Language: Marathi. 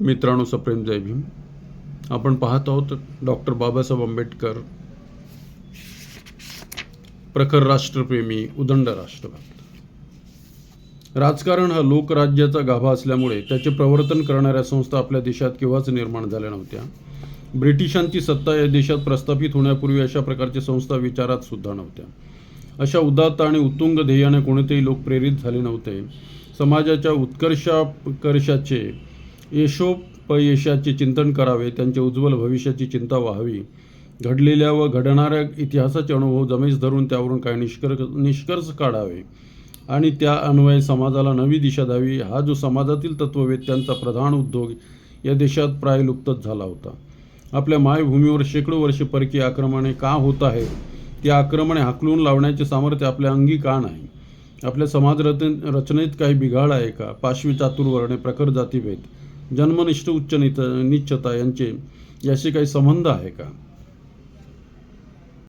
मित्रांनो सप्रेम जय भीम. आपण पाहत आहोत डॉक्टर बाबासाहेब आंबेडकर प्रखर राष्ट्रप्रेमी उदंड राष्ट्रभक्त राजकारण हा लोकराज्याचा गाभा असल्यामुळे त्याचे प्रवर्तन करणाऱ्या संस्था आपल्या देशात केव्हाच निर्माण झाल्या नव्हत्या. ब्रिटिशांची सत्ता या देशात प्रस्थापित होण्यापूर्वी अशा प्रकारच्या संस्था विचारात सुद्धा नव्हत्या. अशा उदात्त आणि उत्तुंग ध्येयाने कोणतेही लोक प्रेरित झाले नव्हते. समाजाच्या उत्कर्षाकर्षाचे यशोपयशाचे चिंतन करावे त्यांच्या उज्ज्वल भविष्याची चिंता व्हावी. घडलेल्या व घडणाऱ्या इतिहासाचे अनुभव जमेस धरून त्यावरून काही निष्कर्ष निष्कर्ष काढावे. आणि त्या अन्वये समाजाला नवी दिशा द्यावी. हा जो समाजातील तत्ववेत्यांचा प्रधान उद्योग या देशात प्राय लुप्तच झाला होता. आपल्या मायभूमीवर शेकडो वर्षे परकीय आक्रमणे का होत आहे? ती आक्रमणे हाकलून लावण्याचे सामर्थ्य आपल्या अंगी का नाही? आपल्या समाज रचनेत काही बिघाड आहे का? पाशवी चातुर्वर्णे प्रखर जातीभेद. जन्मनिष्ठ उच्च नित निश्चता यांचे याशी काही संबंध आहे का?